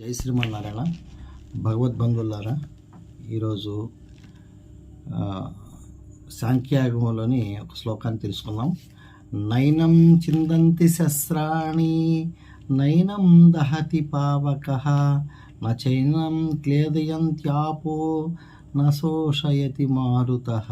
జై శ్రీమన్నారాయణ. భగవద్బంధులారా ఈరోజు ఆ, ఒక శ్లోకాన్ని తెలుసుకుందాం. నైనం చిందంతి శస్త్రాణి నైనం దహతి పావక నైనం క్లేదయంత్యాపో నశోషయతి మారుత.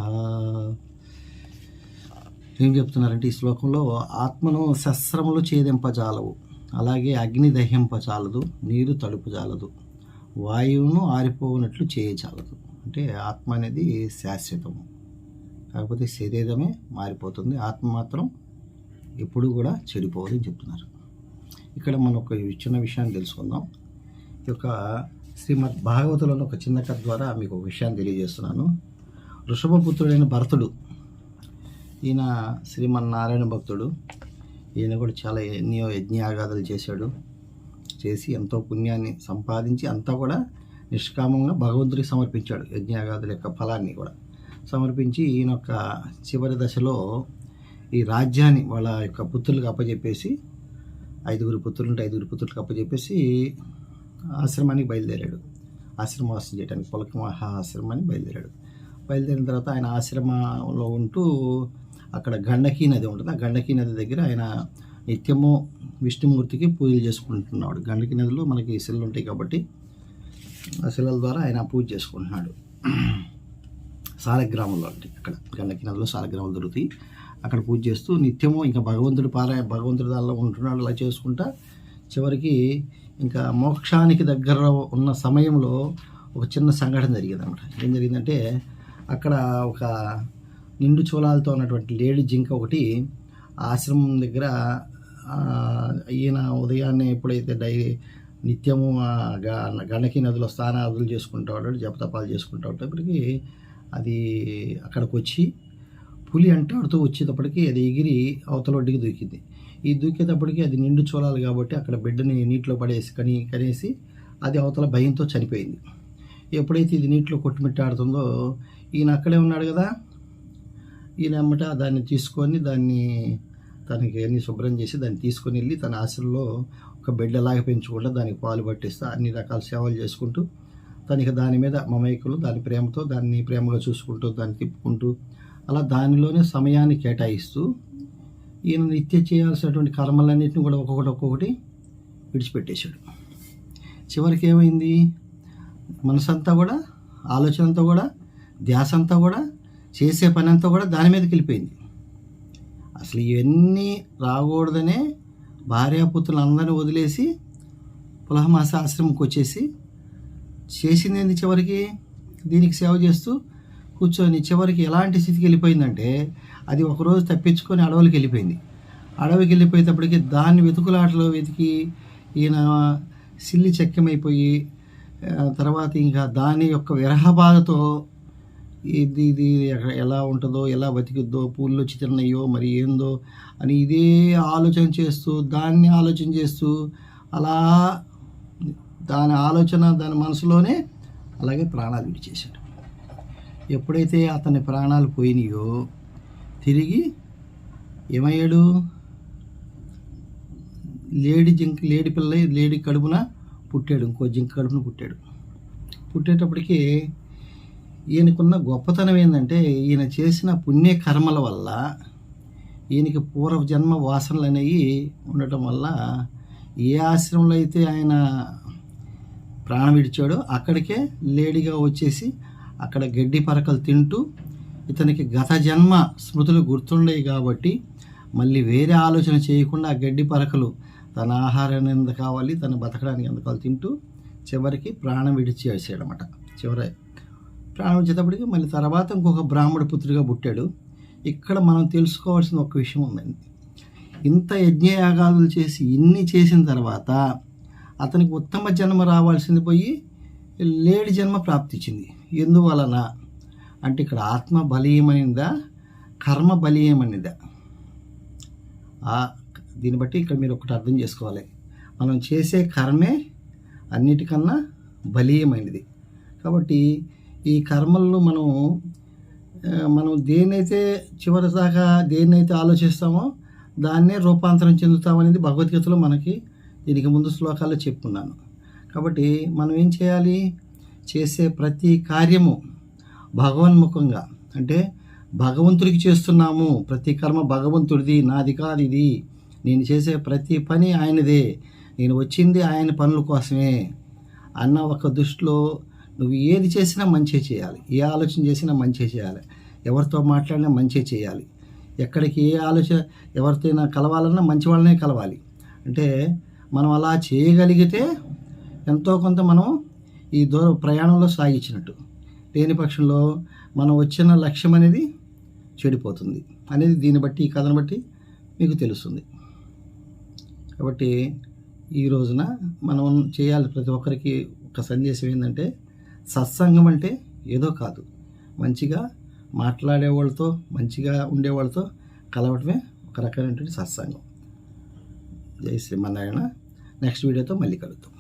ఏం చెప్తున్నారంటే ఈ శ్లోకంలో ఆత్మను శస్త్రములు ఛేదింపజాలవు అలాగే అగ్ని దహింప చాలదు నీరు తడుపుజాలదు వాయువును ఆరిపోనట్లు చేయజాలదు అంటే ఆత్మ అనేది శాశ్వతము. కాకపోతే శరీరమే మారిపోతుంది ఆత్మ మాత్రం ఎప్పుడు కూడా చెడిపోదు అని చెప్తున్నారు. ఇక్కడ మనం ఒక చిన్న విషయాన్ని తెలుసుకుందాం. ఈ యొక్క శ్రీమద్ భాగవతులను ఒక చిన్న కథ ద్వారా మీకు ఒక విషయాన్ని తెలియజేస్తున్నాను. వృషభపుత్రుడైన భరతుడు ఈయన శ్రీమన్నారాయణ భక్తుడు ఈయన కూడా చాలా ఎన్నో యజ్ఞయాగాదులు చేశాడు. చేసి ఎంతో పుణ్యాన్ని సంపాదించి అంతా కూడా నిష్కామంగా భగవంతుడికి సమర్పించాడు యజ్ఞయాగాదుల యొక్క ఫలాన్ని కూడా. సమర్పించి ఈయన యొక్క చివరి దశలో ఈ రాజ్యాన్ని వాళ్ళ యొక్క పుత్రులకు అప్పచెప్పేసి ఐదుగురు పుత్రులుంటే ఐదుగురు పుత్రులకు అప్పచెప్పేసి ఆశ్రమానికి బయలుదేరాడు. ఆశ్రమవాసం చేయడానికి పొలక మహా ఆశ్రమానికి బయలుదేరాడు. బయలుదేరిన తర్వాత ఆయన ఆశ్రమంలో ఉంటూ అక్కడ గండకీ నది ఉంటుంది. ఆ గండకీ నది దగ్గర ఆయన నిత్యము విష్ణుమూర్తికి పూజలు చేసుకుంటున్నాడు. గండకీ నదిలో మనకి శిలలు ఉంటాయి కాబట్టి ఆ శిలల ద్వారా ఆయన పూజ చేసుకుంటున్నాడు. సాలగ్రామంలో అంటే అక్కడ గండకీ నదిలో సాలగ్రామాలు దొరుకుతాయి. అక్కడ పూజ చేస్తూ నిత్యము ఇంకా భగవంతుడు పారాయ భగవంతుడి దానిలో ఉంటున్నాడు అలా చేసుకుంటా చివరికి ఇంకా మోక్షానికి దగ్గర ఉన్న సమయంలో ఒక చిన్న సంఘటన జరిగింది అనమాట ఏం జరిగిందంటే అక్కడ ఒక నిండు చూలాలతో ఉన్నటువంటి లేడీ జింక ఒకటి ఆశ్రమం దగ్గర ఈయన ఉదయాన్నే ఎప్పుడైతే డై నిత్యము ఆ గ- నదిలో స్నానాదులు చేసుకుంటూ ఉంటాడు జపతపాలు చేసుకుంటూ ఉంటాప్పటికి అది అక్కడికి వచ్చి పులి అంటాడుతూ వచ్చేటప్పటికి అది ఎగిరి అవతల ఒడ్డుకి దూకింది. ఈ దూకేటప్పటికి అది నిండు చూలాలి కాబట్టి అక్కడ బిడ్డని నీటిలో పడేసి కని కనేసి అది అవతల భయంతో చనిపోయింది. ఎప్పుడైతే ఇది నీటిలో కొట్టుమిట్టాడుతుందో ఈయన అక్కడే ఉన్నాడు కదా ఈయన అమ్మట దాన్ని తీసుకొని దాన్ని తనకి అన్ని శుభ్రం చేసి దాన్ని తీసుకొని వెళ్ళి తన ఆశల్లో ఒక బిడ్డలాగా పెంచుకుంటూ దానికి పాలు పట్టిస్తూ అన్ని రకాల సేవలు చేసుకుంటూ తనకి దాని మీద మమైకులు దాని ప్రేమతో దాన్ని ప్రేమగా చూసుకుంటూ దాన్ని తిప్పుకుంటూ అలా దానిలోనే సమయాన్ని కేటాయిస్తూ ఈయన నిత్య చేయాల్సినటువంటి కర్మలన్నింటినీ కూడా ఒక్కొక్కటి ఒక్కొక్కటి విడిచిపెట్టేశాడు. చివరికి ఏమైంది? మనసంతా కూడా ఆలోచన అంతా కూడా ధ్యాస అంతా కూడా చేసే పని అంతా కూడా దాని మీదకి వెళ్ళిపోయింది. అసలు ఇవన్నీ రాకూడదనే భార్యాపుత్రులు అందరినీ వదిలేసి పులహమాస ఆశ్రమంకి వచ్చేసి చేసింది ఏంది చివరికి? దీనికి సేవ చేస్తూ కూర్చొని చివరికి ఎలాంటి స్థితికి వెళ్ళిపోయిందంటే అది ఒకరోజు తప్పించుకొని అడవులకి వెళ్ళిపోయింది. అడవికి వెళ్ళిపోయేటప్పటికి దాన్ని వెతుకులాటలో వెతికి ఈయన సిల్లి చెక్కమైపోయి తర్వాత ఇంకా దాని యొక్క విరహ బాధతో ఇది ఇది ఎలా ఉంటుందో ఎలా బతికిద్దో పూలు వచ్చి తిన్నాయో మరి ఏందో అని ఇదే ఆలోచన చేస్తూ దాన్ని ఆలోచన చేస్తూ అలా దాని ఆలోచన దాని మనసులోనే అలాగే ప్రాణాలు విడిచేశాడు ఎప్పుడైతే అతని ప్రాణాలు పోయినాయో తిరిగి ఏమయ్యాడు? లేడీ జింక లేడీ పిల్ల లేడీ కడుపున పుట్టాడు ఇంకో జింక కడుపున పుట్టాడు. పుట్టేటప్పటికీ ఈయనకున్న గొప్పతనం ఏంటంటే ఈయన చేసిన పుణ్య కర్మల వల్ల ఈయనకి పూర్వ జన్మ వాసనలు అనేవి ఉండటం వల్ల ఏ ఆశ్రమంలో అయితే ఆయన ప్రాణం విడిచాడో అక్కడికే లేడీగా వచ్చేసి అక్కడ గడ్డి పరకలు తింటూ ఇతనికి గత జన్మ స్మృతులు గుర్తుండేవి కాబట్టి మళ్ళీ వేరే ఆలోచన చేయకుండా ఆ గడ్డి పరకలు తన ఆహారాన్ని ఎంత కావాలి తను బతకడానికి ఎంత కావాలి తింటూ చివరికి ప్రాణం విడిచేసాడనమాట చివరి ప్రాణం వచ్చేటప్పటికి మళ్ళీ తర్వాత ఇంకొక బ్రాహ్మణ పుత్రుడిగా పుట్టాడు. ఇక్కడ మనం తెలుసుకోవాల్సిన ఒక విషయం ఉందండి. ఇంత యజ్ఞయాగాదులు చేసి ఇన్ని చేసిన తర్వాత అతనికి ఉత్తమ జన్మ రావాల్సింది పోయి లేడి జన్మ ప్రాప్తించింది. ఎందువలన? అంటే ఇక్కడ ఆత్మ బలీయమైనదా కర్మ బలీయమైనదా దీన్ని బట్టి ఇక్కడ మీరు ఒకటి అర్థం చేసుకోవాలి. మనం చేసే కర్మే అన్నిటికన్నా బలీయమైనది. కాబట్టి ఈ కర్మలను మనం మనం దేన్నైతే చివరి దాకా దేన్నైతే ఆలోచిస్తామో దాన్నే రూపాంతరం చెందుతామనేది భగవద్గీతలో మనకి దీనికి ముందు శ్లోకాల్లో చెప్పుకున్నాను కాబట్టి మనం ఏం చేయాలి? చేసే ప్రతి కార్యము భగవన్ముఖంగా అంటే భగవంతుడికి చేస్తున్నాము ప్రతి కర్మ భగవంతుడిది నాది కాదు ఇది నేను చేసే ప్రతి పని ఆయనదే నేను వచ్చింది ఆయన పనుల కోసమే అన్న ఒక దృష్టిలో నువ్వు ఏది చేసినా మంచి చేయాలి. ఏ ఆలోచన చేసినా మంచి చేయాలి. ఎవరితో మాట్లాడినా మంచి చేయాలి. ఎక్కడికి ఏ ఆలోచన ఎవరితోనైనా కలవాలన్నా మంచి వాళ్ళనే కలవాలి. అంటే మనం అలా చేయగలిగితే ఎంతో కొంత మనం ఈ దూర ప్రయాణంలో సాగించినట్టు. లేని పక్షంలో మనం వచ్చిన లక్ష్యం అనేది చెడిపోతుంది. అనేది దీన్ని బట్టి ఈ కథను బట్టి మీకు తెలుస్తుంది. కాబట్టి ఈ రోజున మనం చేయాలి ప్రతి ఒక్కరికి ఒక సందేశం ఏంటంటే సత్సంగం అంటే ఏదో కాదు. మంచిగా మాట్లాడే వాళ్ళతో మంచిగా ఉండే వాళ్ళతో కలవటమే ఒక రకమైనటువంటి సత్సంగం. జై శ్రీమన్నారాయణ నెక్స్ట్ వీడియోతో మళ్ళీ కలుద్దాం.